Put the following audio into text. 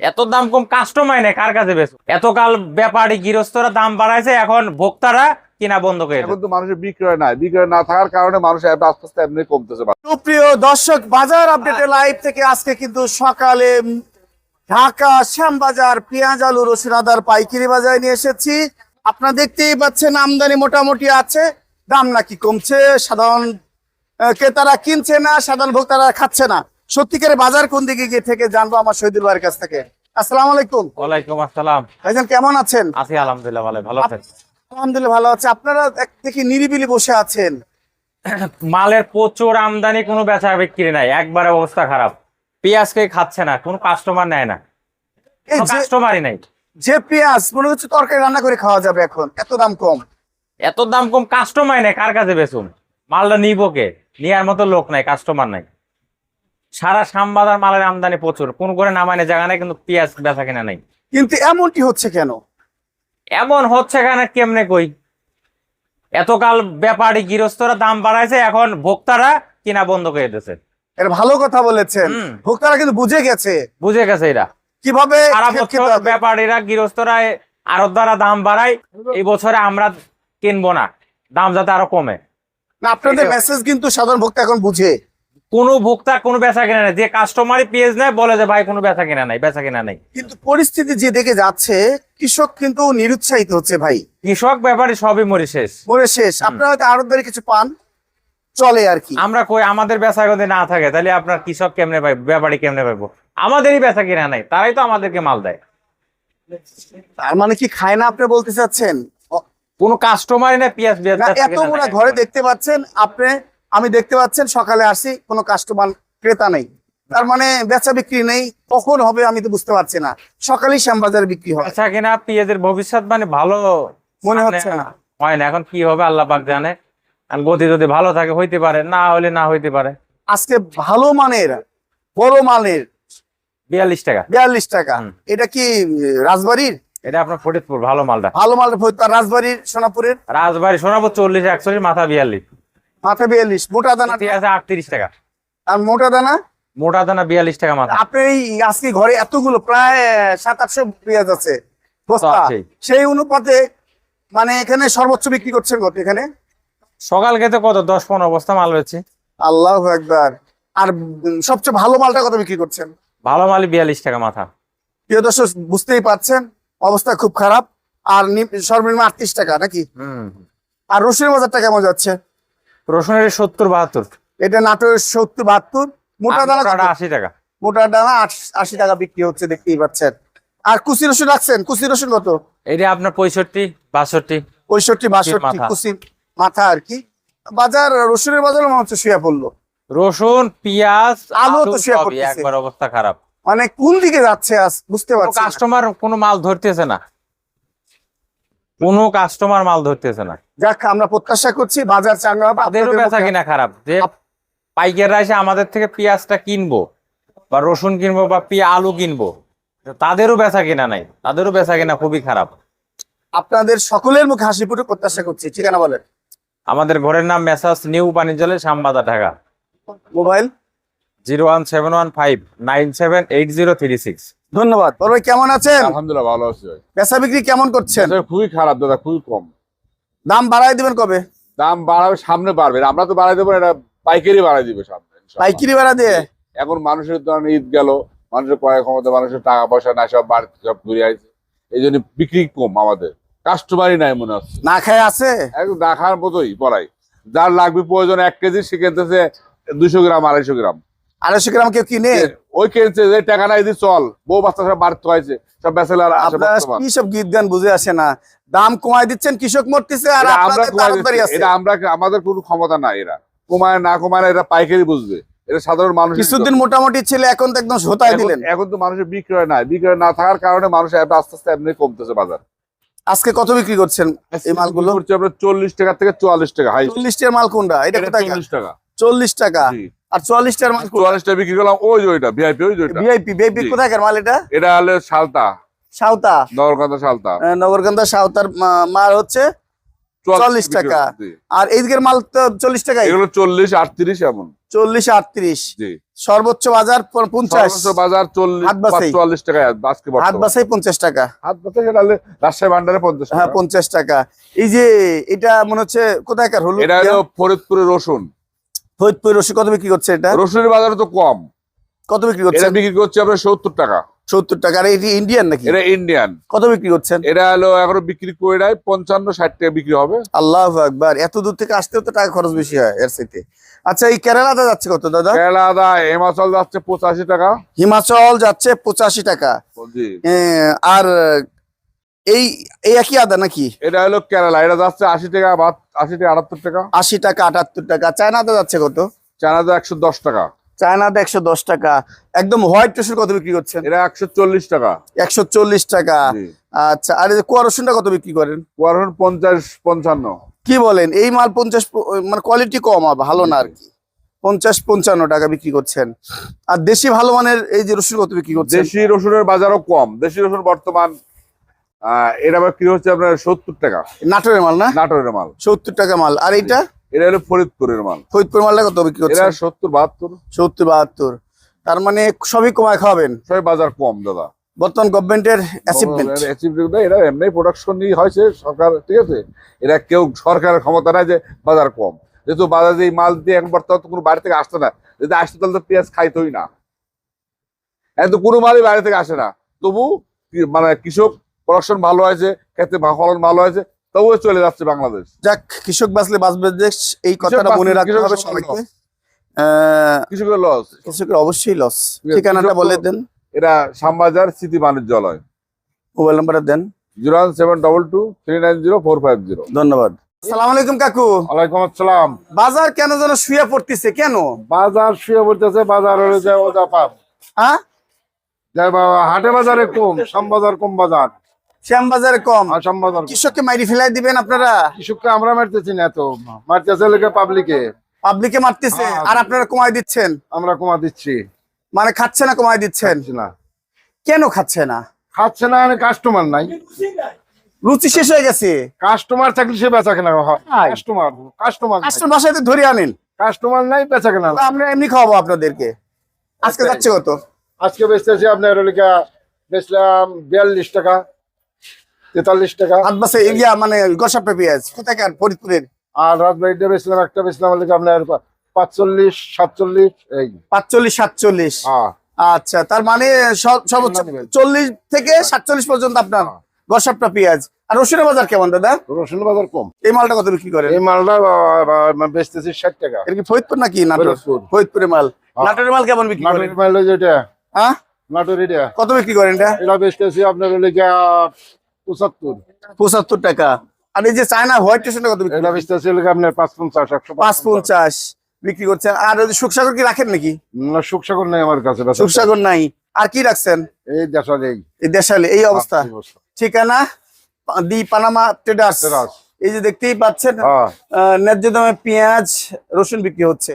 এত দাম কম কাস্টমার নেই কার কাছে বেশ এতকাল ব্যাপারী গৃহস্থরা দাম বাড়াইছে এখন ভোক্তারা কিনা বন্ধ করে এখন তো মানুষের বিক্রয় নাই। বিক্রয় না থাকার কারণে মানুষ আস্তে আস্তে এমনি কমতেছে। সুপ্রিয় দর্শক বাজার আপডেটে লাইভ থেকে আজকে কিন্তু সকালে ঢাকা শ্যামবাজার পেঁয়াজ আলু রসুন আদার পাইকারি বাজারে নিয়ে এসেছি। আপনারা দেখতেই পাচ্ছেন আমদানি মোটামুটি আছে। দাম নাকি কমছে সাধারণ আহ, ক্রেতারা কিনছে না সাধারণ ভোক্তারা খাচ্ছে না। সত্যিকারের বাজার কোন দিকে গিয়ে থেকে জানব আমার শহীদুল ভাইয়ের কাছ থেকে। আসসালামু আলাইকুম। ওয়ালাইকুম আসসালাম। ভাইজান কেমন আছেন? আছি আলহামদুলিল্লাহ ভালো ভালো আছেন? আলহামদুলিল্লাহ ভালো আছে। আপনারা এক থেকে নিরিবিলি বসে আছেন। মালের প্রচুর আমদানি কোনো বেচা বিক্রি নাই। একবারে অবস্থা খারাপ। পেঁয়াজকে খাচ্ছে না কোনো কাস্টমার নেয় না। কাস্টমারই নাই। যে পেঁয়াজ মনে হচ্ছে তরকারি রান্না করে খাওয়া যাবে এখন। এত দাম কম। এত দাম কম কাস্টমার নেই। কার কাছে বেচুম? মালটা নিবো কে? নেওয়ার মতো লোক নাই কাস্টমার নাই। সারা শ্যামবাজার মালের আমদানি প্রচুর। কোন করে নামানে জায়গা নাই কিন্তু পেঁয়াজ বেচা কিনা নাই। কিন্তু এমনটি হচ্ছে কেন? এমন হচ্ছে কেন কেমনে কই? এতকাল ব্যাপারী গৃহস্থরা দাম বাড়াইছে এখন ভোক্তারা কিনা বন্ধ করে দিয়েছে। এটা ভালো কথা বলেছেন। ভোক্তারা কিন্তু বুঝে গেছে। বুঝে গেছে এরা। কীভাবে ব্যাপারীরা গৃহস্থরা আরত দ্বারা দাম বাড়ায় এই বছরে আমরা কিনবো না। দাম যাতে আরও কমে। না আপনাদের মেসেজ কিন্তু সাধারণ ভোক্তা এখন বুঝে। কোনো ভোক্তা কোনো বেচা কিনা নাই। যে কাস্টমারই পেজ নেয় বলে যে ভাই কোনো বেচা কিনা নাই বেচা কেনা নাই। কিন্তু পরিস্থিতি যে দেখে যাচ্ছে কৃষক কিন্তু নিরুৎসাহিত হচ্ছে ভাই। কৃষক ব্যাপারে সবই মরে শেষ। মরে শেষ। আপনারা হয়তো আরও কিছু পান চলে আর কি। আমরা কই আমাদের বেচা যদি না থাকে তাহলে আপনার কৃষক কেমনে পাই ব্যাপারী কেমনে পাইবো? আমাদেরই বেচা কেনা নাই তারাই তো আমাদেরকে মাল দেয়। তার মানে কি খায় না আপনি বলতে চাচ্ছেন? কোনো কাস্টমারই না পেঁয়াজ এত বড় ঘরে দেখতে পাচ্ছেন আপনি আমি দেখতে পাচ্ছেন সকালে আসি কোনো কাস্টমার ক্রেতা নেই। তার মানে বেচা বিক্রি নেই কখন হবে আমি তো বুঝতে পারছি না। সকালেই শ্যামবাজারে বিক্রি হয়। বেচা কিনা পেঁয়াজের ভবিষ্যৎ মানে ভালো মনে হচ্ছে না। হয় না এখন কি হবে আল্লাহ পাক জানে। আর গতি যদি ভালো থাকে হইতে পারে না হলে না হইতে পারে। আজকে ভালো মানের বড় মানের বিয়াল্লিশ টাকা। বিয়াল্লিশ টাকা। এটা কি রাজবাড়ির? এটা আপনার ফরিদপুর ভালো মালটা। ভালো মালটা রাজবাড়ির সোনাপুরের? রাজবাড়ি সোনাপুর চল্লিশ একচল্লিশ মাথা বিয়াল্লিশ। মাথা বিয়াল্লিশ মোটা দানা আছে আটত্রিশ টাকা। আর মোটা দানা? মোটা দানা বিয়াল্লিশ টাকা মাথা। আপনার এই আজকে ঘরে এতগুলো প্রায় সাত আটশো পেঁয়াজ আছে সেই অনুপাতে মানে এখানে সর্বোচ্চ বিক্রি করছেন কত এখানে? সকাল খেতে কত? দশ পনেরো বস্তা মাল রয়েছে আল্লাহ একবার আর সবচেয়ে ভালো মালটা কত বিক্রি করছেন? ভালো মালই বিয়াল্লিশ টাকা মাথা। প্রিয় দর্শক বুঝতেই পারছেন অবস্থা খুব খারাপ। আর সর্বনিম্ন আটত্রিশ টাকা নাকি? হম। আর রসুনের বাজারটা কেমন যাচ্ছে? রসুনের সত্তর বাহাত্তর। এটা নাটোরের সত্তর বাহাত্তর। মোটা দানা আশি টাকা। মোটা দানা আশি টাকা বিক্রি হচ্ছে দেখতেই পাচ্ছেন। আর কুচি রসুন রাখছেন? কুচি রসুন কত? এটা আপনার পঁয়ষট্টি বাষট্টি। পঁয়ষট্টি বাষট্টি মাথা। কুচি মাথা আর কি। বাজার রসুনের বাজার মনে হচ্ছে শুয়ে পড়ল। রসুন পেঁয়াজ আলু তো শুয়ে পড়তেছে। একবার অবস্থা খারাপ। মানে কোন দিকে যাচ্ছে আজ? বুঝতে পারছি কাস্টমার কোনো মাল ধরতেছে না। কোনো কাস্টমার মাল ধরতেছে না। যাক আমরা প্রত্যাশা করছি বাজার চাঙ্গা হবে তাদেরও আপনাদের বেচা কিনা খারাপ। যে পাইকাররা এসে আমাদের থেকে পেঁয়াজটা কিনবো বা রসুন কিনবো বা পিয়া আলু কিনবো তাদেরও বেচা কিনা নাই। তাদেরও বেচা কিনা খুবই খারাপ। আপনাদের সকলের মুখে হাসি ফুটে প্রত্যাশা করছি ঠিকানা বলেন। আমাদের ঘরের নাম মেসাজ নিউ পানিজলে শ্যামবাদা Dhaka. Mobile? Zero one seven one five nine seven eight zero three six. ধন্যবাদ। বড় ভাই কেমন আছেন? আলহামদুলিল্লাহ ভালো আছি ভাই। বেচা বিক্রি কেমন করছেন? খুবই খারাপ দাদা খুবই কম। দাম বাড়াই দিবেন কবে? দাম বাড়াবে সামনে বাড়বে। আমরা তো বাড়াই দেবো এটা পাইকারি বাড়াই দিবে সামনে পাইকারি ভাড়া দিয়ে? এখন মানুষের ধরেন ঈদ গেল মানুষের ক্রয় ক্ষমতা মানুষের টাকা পয়সা নাই সব বাড়তি সব ঘুরে আসছে এই জন্য বিক্রি কম আমাদের। কাস্টমারই নাই মনে হচ্ছে। না খায় আছে? একদম না খাওয়ার মতোই পড়াই যার লাগবে প্রয়োজন এক কেজি সে কিনতেছে দুশো গ্রাম আড়াইশো গ্রাম। আড়াইশো গ্রাম কেউ কিনে? ওই কিনছে যে টাকা নাই দি চল। বউ বাচ্চা সব বাড়তে হয়েছে। সব বেসেলার আপনারা কি সব গীত গান বুঝে আসে না? দাম কমায় দিচ্ছেন কৃষক মরতেছে আর এটা আমরা আমাদের কোনো ক্ষমতা নাই এরা। কমায় না কমায় এটা পাইকারি বুঝবে। এটা সাধারণ মানুষ কিছুদিন মোটামুটি ছিল এখন তো একদম হোতায় দিলেন। এখন তো মানুষের বিক্রয় নাই। বিক্রয় না থাকার কারণে মানুষ আস্তে আস্তে এমনি কমতেছে বাজার। আজকে কত বিক্রি করছেন এই মালগুলো? চল্লিশ টাকা থেকে চুয়াল্লিশ টাকা। চল্লিশ টাকার মাল কোনটা? এটা চল্লিশ টাকা। চল্লিশ টাকা। আর চল্লিশ টাকার মাল বিক্রি করলাম ওই যে ওইটা ভিআইপি ওই যে ওইটা। ভিআইপি ভিআইপি জি। কোথাকার মাল এটা? এটা হলে সালতা। সাউতা নগরকান্দা সালতা। আহ, নগরকান্দা সাউতার মাল হচ্ছে 40 টাকা। আর এইদিকের মাল তো চল্লিশ এগুলো চল্লিশ আটত্রিশ এমন। চল্লিশ আটত্রিশ? সর্বোচ্চ বাজার পঞ্চাশ? বাজার চল্লিশ। টাকা হাত বাসাই পঞ্চাশ টাকা। হাত সেটা রাজশাহী ভান্ডারে পঞ্চাশ হ্যাঁ পঞ্চাশ টাকা। এই যে এটা মনে হচ্ছে এটা হলো ফরিদপুরের রসুন। ফরিদপুর রসি কত বিক্রি করছে এটা? রসুনের বাজার তো কম। কত বিক্রি করছে এটা বিক্রি করছে আপনার সত্তর টাকা। সত্তর টাকা। আর এটি ইন্ডিয়ান নাকি? এটা ইন্ডিয়ান কত বিক্রি করছেন? এটা হলো এখনও বিক্রি করে দেয় পঞ্চান্ন ষাট টাকা বিক্রি হবে। আল্লাহ আকবার। এত দূর থেকে আসতেও তো টাকা খরচ বেশি হয় এর সাথে আচ্ছা এই কেরালাতে যাচ্ছে কত দাদা? কেরালা আদা হিমাচল যাচ্ছে পঁচাশি টাকা। হিমাচল যাচ্ছে পঁচাশি টাকা। জি। আর এই এই একই আদা নাকি? এটা হলো কেরালা এটা যাচ্ছে আশি টাকা আশি টাকা আটাত্তর টাকা। আশি টাকা আটাত্তর টাকা। চায়না আদা যাচ্ছে কত? চায়না আদা একশো দশ টাকা। চায়না আদা একশো দশ টাকা। একদম হোয়াইট রসুন কত বিক্রি করছেন? এটা একশো চল্লিশ টাকা। একশো চল্লিশ টাকা। আচ্ছা আর কুয়া রসুনটা কত বিক্রি করেন? কুয়ারন পঞ্চাশ পঞ্চান্ন। কি বলেন? এই মাল পঞ্চাশ মানে কোয়ালিটি কম আর ভালো না আর কি। পঞ্চাশ পঞ্চান্ন টাকা বিক্রি করছেন। আর দেশি ভালো মানের এই যে রসুন কত বিক্রি করছেন? দেশি রসুনের বাজারও কম। দেশি রসুন বর্তমান এটা আবার কি হচ্ছে আপনার সত্তর টাকা। নাটোরের মাল না? নাটোরের মাল। সত্তর টাকা মাল। আর এইটা? এটা হলো ফরিদপুরের মাল। ফরিদপুর মালটা কত বিক্রি এটা করছেন সত্তর বাহাত্তর। সত্তর বাহাত্তর। তার মানে সবই কমায় খাওয়াবেন? সবাই বাজার কম দাদা। বর্তমান গভর্নমেন্টের অ্যাচিভমেন্ট এরা এমনি প্রোডাকশন নিয়ে হয়েছে সরকার ঠিক আছে? এরা কেউ সরকারের ক্ষমতা নাই যে বাজার কম। যেহেতু বাজারে এই মাল দিয়ে এখন বর্তমান তো কোনো বাইরে থেকে আসতো না। যদি আসতো তাহলে তো পেঁয়াজ খাইতোই না। কোনো মালই বাইরে থেকে আসে না। তবু মানে কৃষক প্রোডাকশন ভালো হয়েছে খেতে ফলন ভালো হয়েছে তবুও চলে যাচ্ছে বাংলাদেশ। যাক কৃষক বাঁচলে বাঁচবে দেশ এই কথাটা মনে রাখতে হবে সবাইকে। কৃষকের লস কৃষকের অবশ্যই লস ঠিকানাটা বলে দেন। এটা শ্যামবাজার স্মৃতি বাণিজ্যালয়। মোবাইল নাম্বারটা দেন। Zero one seven double two three nine zero four five zero. ধন্যবাদ। আসসালামু আলাইকুম কাকু। ওয়ালাইকুম আসসালাম। বাজার কেন যেন শুয়ে পড়তেছে কেন? বাজার শুয়ে বলতেছে বাজার হলে ওজা হ্যাঁ? হাটে বাজারে কম শ্যাম বাজার কম বাজার। কম। কৃষককে মাইরি ফেলাই দিবেন আপনারা? কৃষককে আমরা মারতেছি না তো মারতেছে লোকে পাবলিকে পাবলিকে মারতেছে। হ্যাঁ। আর আপনারা কমাই দিচ্ছেন? আমরা কমা দিচ্ছি। মানে খাচ্ছে না কমাই দিচ্ছেন? না। কেন খাচ্ছে না? খাচ্ছে না কাস্টমার নাই। রুচি শেষ হয়ে গেছে। কাস্টমার থাকলে সে বেচা কেনা কাস্টমার কাস্টমার কাস্টমার বাসায় ধরে আনেন। কাস্টমার নাই বেচা কেনা আমরা এমনি খাওয়াবো আপনাদেরকে। আজকে আচ্ছা। যাচ্ছে কত? আজকে বেচতেছি আপনার বেচলাম বিয়াল্লিশ টাকা। তেতাল্লিশ টাকা। বাসে ইয়া মানে গসাপটা পেঁয়াজ কোথাকার? ফরিদপুরের? আর রাজবাড়িতে বেচলাম একটা ওলিকা আপনার পাঁচচল্লিশ সাতচল্লিশ এই। পাঁচচল্লিশ সাতচল্লিশ? হ্যাঁ। আচ্ছা তার মানে সর্বোচ্চ চল্লিশ থেকে সাতচল্লিশ পর্যন্ত আপনার গসাপটা পেঁয়াজ। আর রসুনের বাজার কেমন দাদা? রসুন বাজার কম। এই মালটা কত বিক্রি করেন? এই মালটা বেচতেছি ষাট টাকা। এটা কি ফরিদপুর নাকি নাটোর? ফরিদপুর। ফরিদপুরের মাল। হ্যাঁ। নাটোরের মাল কেমন বিক্রি করেন? মাল যেটা হ্যাঁ? নাটোর এটা। কত বিক্রি করেন এটা? এটা বেচতেছি আপনার হলো পঁচাত্তর। পঁচাত্তর টাকা। আর এই যে চায়না হোয়াইট কত গিয়া আপনার পাঁচ পঞ্চাশ একশো পাঁচ পঞ্চাশ। বিক্রি করছেন। আর সুখসাগর কি রাখেন নাকি? না সুখসাগর নেই আমার কাছে সুখসাগর নাই। আর কি রাখছেন? এই দেশা এই দেশালে এই অবস্থা। ঠিকানা? The Panama traders. এই যে দেখতেই পাচ্ছেন হ্যাঁ। ন্যায্য দামে পেঁয়াজ রসুন বিক্রি হচ্ছে।